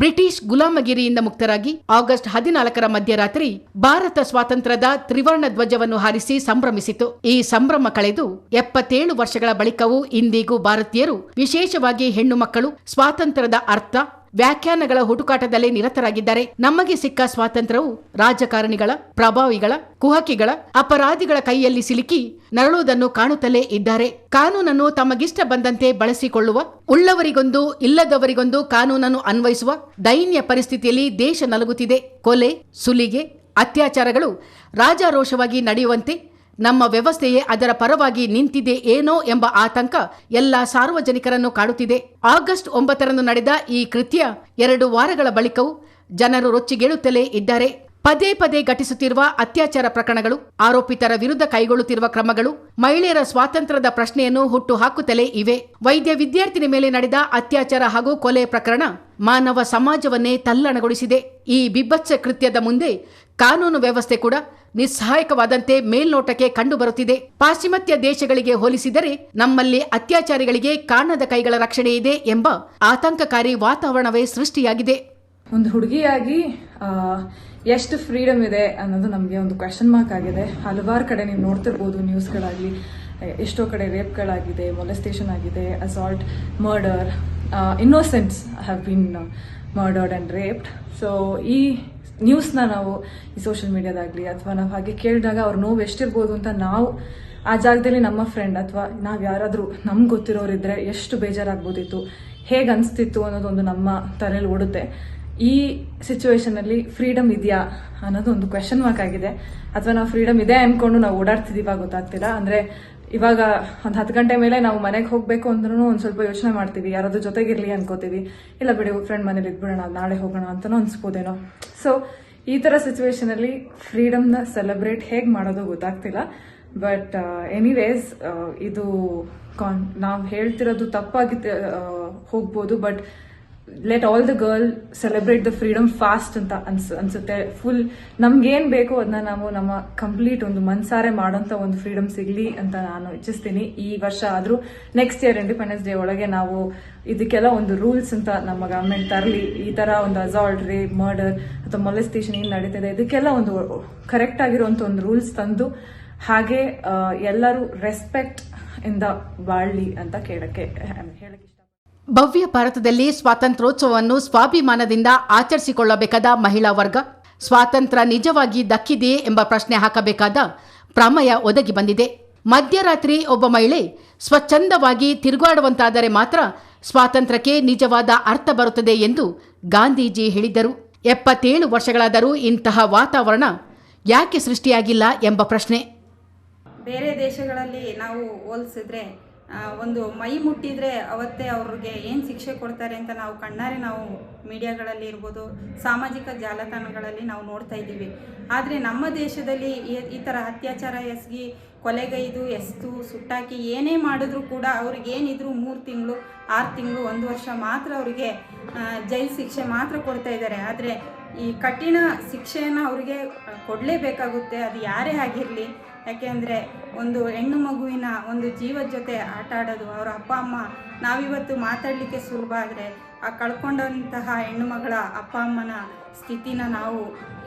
British ಗುಲಾಮಗಿರಿಯಿಂದ ಮುಕ್ತರಾಗಿ August ಹದಿನಾಲ್ಕರ ಮಧ್ಯರಾತ್ರಿ ಭಾರತ ಸ್ವಾತಂತ್ರ್ಯದ ತ್ರಿವರ್ಣ ಧ್ವಜವನ್ನು ಹಾರಿಸಿ ಸಂಭ್ರಮಿಸಿತು. ಈ ಸಂಭ್ರಮ ಕಳೆದು ಎಪ್ಪತ್ತೇಳು ವರ್ಷಗಳ ಬಳಿಕವೂ ಇಂದಿಗೂ ಭಾರತೀಯರು ವಿಶೇಷವಾಗಿ ಹೆಣ್ಣು ಮಕ್ಕಳು ಸ್ವಾತಂತ್ರ್ಯದ ಅರ್ಥ ವ್ಯಾಖ್ಯಾನಗಳ ಹುಡುಕಾಟದಲ್ಲಿ ನಿರತರಾಗಿದ್ದಾರೆ. ನಮಗೆ ಸಿಕ್ಕ ಸ್ವಾತಂತ್ರ್ಯವು ರಾಜಕಾರಣಿಗಳ, ಪ್ರಭಾವಿಗಳ ಕುಹಕಿಗಳ ಅಪರಾಧಿಗಳ ಕೈಯಲ್ಲಿ ಸಿಲುಕಿ ನರಳುವುದನ್ನು ಕಾಣುತ್ತಲೇ ಇದ್ದಾರೆ. ಕಾನೂನನ್ನು ತಮಗಿಷ್ಟ ಬಂದಂತೆ ಬಳಸಿಕೊಳ್ಳುವ, ಉಳ್ಳವರಿಗೊಂದು, ಇಲ್ಲದವರಿಗೊಂದು ಕಾನೂನನ್ನು ಅನ್ವಯಿಸುವ ದೈನ್ಯ ಪರಿಸ್ಥಿತಿಯಲ್ಲಿ ದೇಶ ನಲುಗುತ್ತಿದೆ. ಕೊಲೆ, ಸುಲಿಗೆ, ಅತ್ಯಾಚಾರಗಳು ರಾಜಾರೋಷವಾಗಿ ನಡೆಯುವಂತೆ ನಮ್ಮ ವ್ಯವಸ್ಥೆಯೇ ಅದರ ಪರವಾಗಿ ನಿಂತಿದೆ ಏನೋ ಎಂಬ ಆತಂಕ ಎಲ್ಲ ಸಾರ್ವಜನಿಕರನ್ನು ಕಾಡುತ್ತಿದೆ. ಆಗಸ್ಟ್ ಒಂಬತ್ತರಂದು ನಡೆದ ಈ ಕೃತ್ಯ ಎರಡು ವಾರಗಳ ಬಳಿಕವೂ ಜನರು ರೊಚ್ಚಿಗೇಳುತ್ತಲೇ ಇದ್ದಾರೆ. ಪದೇ ಪದೇ ಘಟಿಸುತ್ತಿರುವ ಅತ್ಯಾಚಾರ ಪ್ರಕರಣಗಳು, ಆರೋಪಿತರ ವಿರುದ್ಧ ಕೈಗೊಳ್ಳುತ್ತಿರುವ ಕ್ರಮಗಳು, ಮಹಿಳೆಯರ ಸ್ವಾತಂತ್ರ್ಯದ ಪ್ರಶ್ನೆಯನ್ನು ಹುಟ್ಟು ಹಾಕುತ್ತಲೇ ಇವೆ. ವೈದ್ಯ ವಿದ್ಯಾರ್ಥಿನಿ ಮೇಲೆ ನಡೆದ ಅತ್ಯಾಚಾರ ಹಾಗೂ ಕೊಲೆ ಪ್ರಕರಣ ಮಾನವ ಸಮಾಜವನ್ನೇ ತಲ್ಲಣಗೊಳಿಸಿದೆ. ಈ ಬಿಬ್ಬಚ್ಚ ಕೃತ್ಯದ ಮುಂದೆ ಕಾನೂನು ವ್ಯವಸ್ಥೆ ಕೂಡ ನಿಸ್ಸಹಾಯಕವಾದಂತೆ ಮೇಲ್ನೋಟಕ್ಕೆ ಕಂಡುಬರುತ್ತಿದೆ. ಪಾಶ್ಚಿಮಾತ್ಯ ದೇಶಗಳಿಗೆ ಹೋಲಿಸಿದರೆ ನಮ್ಮಲ್ಲಿ ಅತ್ಯಾಚಾರಿಗಳಿಗೆ ಕಾಣದ ಕೈಗಳ ರಕ್ಷಣೆ ಇದೆ ಎಂಬ ಆತಂಕಕಾರಿ ವಾತಾವರಣವೇ ಸೃಷ್ಟಿಯಾಗಿದೆ. ಒಂದು ಹುಡುಗಿಯಾಗಿ ಎಷ್ಟು ಫ್ರೀಡಮ್ ಇದೆ ಅನ್ನೋದು ನಮಗೆ ಒಂದು ಕ್ವೆಶನ್ ಮಾರ್ಕ್ ಆಗಿದೆ. ಹಲವಾರು ಕಡೆ ನೀವು ನೋಡ್ತಿರ್ಬೋದು ನ್ಯೂಸ್ಗಳಾಗಲಿ ಎಷ್ಟೋ ಕಡೆ ರೇಪ್ಗಳಾಗಿದೆ ಮೊಲೆಸ್ಟೇಷನ್ ಆಗಿದೆ assault murder innocents have been murdered and raped so ಈ ನ್ಯೂಸ್ನ ನಾವು ಈ ಸೋಷಿಯಲ್ ಮೀಡಿಯಾದಾಗಲಿ ಅಥವಾ ನಾವು ಹಾಗೆ ಕೇಳಿದಾಗ ಅವ್ರ ನೋವು ಎಷ್ಟಿರ್ಬೋದು ಅಂತ ನಾವು ಆ ಜಾಗದಲ್ಲಿ ನಮ್ಮ ಫ್ರೆಂಡ್ ಅಥವಾ ನಾವು ಯಾರಾದರೂ ನಮ್ಗೆ ಗೊತ್ತಿರೋರಿದ್ರೆ ಎಷ್ಟು ಬೇಜಾರಾಗ್ಬೋದಿತ್ತು, ಹೇಗೆ ಅನಿಸ್ತಿತ್ತು ಅನ್ನೋದೊಂದು ನಮ್ಮ ತಲೆಯಲ್ಲಿ ಓಡುತ್ತೆ. ಈ ಸಿಚುವೇಶನಲ್ಲಿ ಫ್ರೀಡಮ್ ಇದೆಯಾ ಅನ್ನೋದು ಒಂದು ಕ್ವೆಶನ್ ಮಾರ್ಕ್ ಆಗಿದೆ. ಅಥವಾ ನಾವು ಫ್ರೀಡಮ್ ಇದೆ ಅನ್ಕೊಂಡು ನಾವು ಓಡಾಡ್ತಿದೀವ ಗೊತ್ತಾಗ್ತಿಲ್ಲ. ಅಂದ್ರೆ ಇವಾಗ ಒಂದು ಹತ್ತು ಗಂಟೆ ಮೇಲೆ ನಾವು ಮನೆಗೆ ಹೋಗಬೇಕು ಅಂದ್ರೂ ಒಂದು ಸ್ವಲ್ಪ ಯೋಚನೆ ಮಾಡ್ತೀವಿ. ಯಾರಾದ್ರೂ ಜೊತೆಗಿರ್ಲಿ ಅನ್ಕೋತೀವಿ. ಇಲ್ಲ ಬಿಡಿ ಫ್ರೆಂಡ್ ಮನೇಲಿ ಇದ್ಬಿಡೋಣ ನಾಳೆ ಹೋಗೋಣ ಅಂತಲೂ ಅನ್ಸ್ಬೋದೇನೋ. ಸೊ ಈ ಥರ ಸಿಚುವೇಶನಲ್ಲಿ ಫ್ರೀಡಮ್ನ ಸೆಲೆಬ್ರೇಟ್ ಹೇಗೆ ಮಾಡೋದು ಗೊತ್ತಾಗ್ತಿಲ್ಲ. ಬಟ್ ಎನಿವೇಸ್ ಇದು ಕಾನ್ ನಾವು ಹೇಳ್ತಿರೋದು ತಪ್ಪಾಗಿ ಆ, ಹೋಗ್ಬೋದು. But let all the girl celebrate the freedom fast ಅಂತ ಅನ್ಸ್, ಅನ್ಸುತ್ತೆ. ಫುಲ್ ನಮ್ಗೇನ್ ಬೇಕು ಅದನ್ನ ನಾವು ನಮ್ಮ ಕಂಪ್ಲೀಟ್ ಒಂದು ಮನ್ಸಾರೆ ಮಾಡೋಂಥ ಒಂದು ಫ್ರೀಡಮ್ ಸಿಗ್ಲಿ ಅಂತ ನಾನು ಇಚ್ಛಿಸ್ತೀನಿ. ಈ ವರ್ಷ ಆದ್ರೂ ನೆಕ್ಸ್ಟ್ ಇಯರ್ ಇಂಡಿಪೆಂಡೆನ್ಸ್ ಡೇ ಒಳಗೆ ನಾವು ಇದಕ್ಕೆಲ್ಲ ಒಂದು ರೂಲ್ಸ್ ಅಂತ ನಮ್ಮ ಗವರ್ಮೆಂಟ್ ತರಲಿ. ಈ ತರ ಒಂದು ಅಸಾಲ್ಟ್ ರೇಪ್ ಮರ್ಡರ್ ಅಥವಾ ಮೊಲೆಸ್ಟೇಷನ್ ಏನ್ ನಡೀತಿದೆ, ಇದಕ್ಕೆಲ್ಲ ಒಂದು ಕರೆಕ್ಟ್ ಆಗಿರುವಂತ ಒಂದು ರೂಲ್ಸ್ ತಂದು ಹಾಗೆ ಎಲ್ಲರೂ ರೆಸ್ಪೆಕ್ಟ್ ಇಂದ ಬಾಳ್ಲಿ ಅಂತ ಕೇಳಕ್ಕೆ ಹೇಳಕ್ಕೆ ಭವ್ಯ ಭಾರತದಲ್ಲಿ ಸ್ವಾತಂತ್ರ್ಯೋತ್ಸವವನ್ನು ಸ್ವಾಭಿಮಾನದಿಂದ ಆಚರಿಸಿಕೊಳ್ಳಬೇಕಾದ ಮಹಿಳಾ ವರ್ಗ? ಸ್ವಾತಂತ್ರ್ಯ ನಿಜವಾಗಿ ದಕ್ಕಿದೆಯೇ ಎಂಬ ಪ್ರಶ್ನೆ ಹಾಕಬೇಕಾದ ಪ್ರಮಯ ಒದಗಿ ಬಂದಿದೆ. ಮಧ್ಯರಾತ್ರಿ ಒಬ್ಬ ಮಹಿಳೆ ಸ್ವಚ್ಛಂದವಾಗಿ ತಿರುಗಾಡುವಂತಾದರೆ ಮಾತ್ರ ಸ್ವಾತಂತ್ರ್ಯಕ್ಕೆ ನಿಜವಾದ ಅರ್ಥ ಬರುತ್ತದೆ ಎಂದು ಗಾಂಧೀಜಿ ಹೇಳಿದ್ದರು. ಎಪ್ಪತ್ತೇಳು ವರ್ಷಗಳಾದರೂ ಇಂತಹ ವಾತಾವರಣ ಯಾಕೆ ಸೃಷ್ಟಿಯಾಗಿಲ್ಲ ಎಂಬ ಪ್ರಶ್ನೆ. ಬೇರೆ ದೇಶಗಳಲ್ಲಿ ನಾವು ಹೋಲಿಸಿದ್ರೆ ಒಂದು ಮೈ ಮುಟ್ಟಿದ್ರೆ ಅವತ್ತೇ ಅವ್ರಿಗೆ ಏನು ಶಿಕ್ಷೆ ಕೊಡ್ತಾರೆ ಅಂತ ನಾವು ಕಣ್ಣಾರೆ ನಾವು ಮೀಡಿಯಾಗಳಲ್ಲಿ ಇರ್ಬೋದು, ಸಾಮಾಜಿಕ ಜಾಲತಾಣಗಳಲ್ಲಿ ನಾವು ನೋಡ್ತಾ ಇದ್ದೀವಿ. ಆದರೆ ನಮ್ಮ ದೇಶದಲ್ಲಿ ಈ- ಥರ ಅತ್ಯಾಚಾರ ಎಸಗಿ, ಕೊಲೆಗೈದು, ಎಸ್ತು, ಸುಟ್ಟಾಕಿ ಏನೇ ಮಾಡಿದ್ರು ಕೂಡ ಅವ್ರಿಗೆ ಏನಿದ್ರು ಮೂರು ತಿಂಗಳು, ಆರು ತಿಂಗಳು, ಒಂದು ವರ್ಷ ಮಾತ್ರ ಅವರಿಗೆ ಜೈಲು ಶಿಕ್ಷೆ ಮಾತ್ರ ಕೊಡ್ತಾ ಇದ್ದಾರೆ. ಆದರೆ ಈ ಕಠಿಣ ಶಿಕ್ಷೆಯನ್ನು ಅವರಿಗೆ ಕೊಡಲೇಬೇಕಾಗುತ್ತೆ, ಅದು ಯಾರೇ ಆಗಿರಲಿ. ಯಾಕೆಂದರೆ ಒಂದು ಹೆಣ್ಣು ಮಗುವಿನ ಒಂದು ಜೀವದ ಜೊತೆ ಆಟ ಆಡೋದು, ಅವರ ಅಪ್ಪ, ಅಮ್ಮ, ನಾವಿವತ್ತು ಮಾತಾಡಲಿಕ್ಕೆ ಸುಲಭ ಆದರೆ ಆ ಕಳ್ಕೊಂಡಂತಹ ಹೆಣ್ಣು ಮಗಳ ಅಪ್ಪ, ಅಮ್ಮನ ಸ್ಥಿತಿನ ನಾವು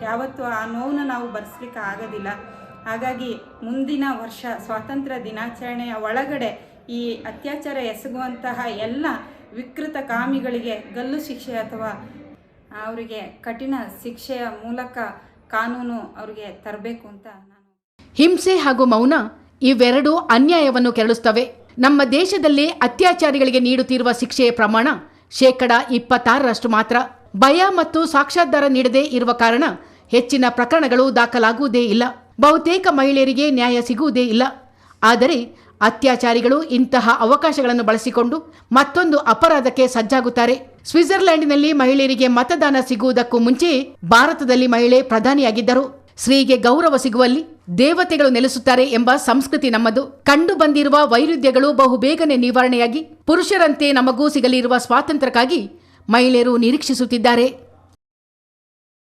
ಯಾವತ್ತೂ ಆ ನೋವನ್ನ ನಾವು ಭರಿಸ್ಲಿಕ್ಕೆ ಆಗೋದಿಲ್ಲ. ಹಾಗಾಗಿ ಮುಂದಿನ ವರ್ಷ ಸ್ವಾತಂತ್ರ್ಯ ದಿನಾಚರಣೆಯ ಒಳಗಡೆ ಈ ಅತ್ಯಾಚಾರ ಎಸಗುವಂತಹ ಎಲ್ಲ ವಿಕೃತ ಕಾಮಿಗಳಿಗೆ ಗಲ್ಲು ಶಿಕ್ಷೆ ಅಥವಾ ಅವರಿಗೆ ಕಠಿಣ ಶಿಕ್ಷೆಯ ಮೂಲಕ ಕಾನೂನು ಅವರಿಗೆ ತರಬೇಕು ಅಂತ ಹಿಂಸೆ ಹಾಗೂ ಮೌನ ಇವೆರಡೂ ಅನ್ಯಾಯವನ್ನು ಕೆರಳಿಸುತ್ತವೆ ನಮ್ಮ ದೇಶದಲ್ಲಿ ಅತ್ಯಾಚಾರಿಗಳಿಗೆ ನೀಡುತ್ತಿರುವ ಶಿಕ್ಷೆಯ ಪ್ರಮಾಣ ಶೇಕಡ ಇಪ್ಪತ್ತಾರರಷ್ಟು ಮಾತ್ರ. ಭಯ ಮತ್ತು ಸಾಕ್ಷಾಧಾರ ನೀಡದೇ ಇರುವ ಕಾರಣ ಹೆಚ್ಚಿನ ಪ್ರಕರಣಗಳು ದಾಖಲಾಗುವುದೇ ಇಲ್ಲ. ಬಹುತೇಕ ಮಹಿಳೆಯರಿಗೆ ನ್ಯಾಯ ಸಿಗುವುದೇ ಇಲ್ಲ. ಆದರೆ ಅತ್ಯಾಚಾರಿಗಳು ಇಂತಹ ಅವಕಾಶಗಳನ್ನು ಬಳಸಿಕೊಂಡು ಮತ್ತೊಂದು ಅಪರಾಧಕ್ಕೆ ಸಜ್ಜಾಗುತ್ತಾರೆ. ಸ್ವಿಟ್ಜರ್ಲೆಂಡ್ನಲ್ಲಿ ಮಹಿಳೆಯರಿಗೆ ಮತದಾನ ಸಿಗುವುದಕ್ಕೂ ಮುಂಚೆ ಭಾರತದಲ್ಲಿ ಮಹಿಳೆ ಪ್ರಧಾನಿಯಾಗಿದ್ದರು. ಸ್ತ್ರೀಗೆ ಗೌರವ ಸಿಗುವಲ್ಲಿ ದೇವತೆಗಳು ನೆಲೆಸುತ್ತಾರೆ ಎಂಬ ಸಂಸ್ಕೃತಿ ನಮ್ಮದು. ಕಂಡು ಬಂದಿರುವ ವೈರುಧ್ಯಗಳು ಬಹುಬೇಗನೆ ನಿವಾರಣೆಯಾಗಿ, ಪುರುಷರಂತೆ ನಮಗೂ ಸಿಗಲಿರುವ ಸ್ವಾತಂತ್ರ್ಯಕ್ಕಾಗಿ ಮಹಿಳೆಯರು ನಿರೀಕ್ಷಿಸುತ್ತಿದ್ದಾರೆ.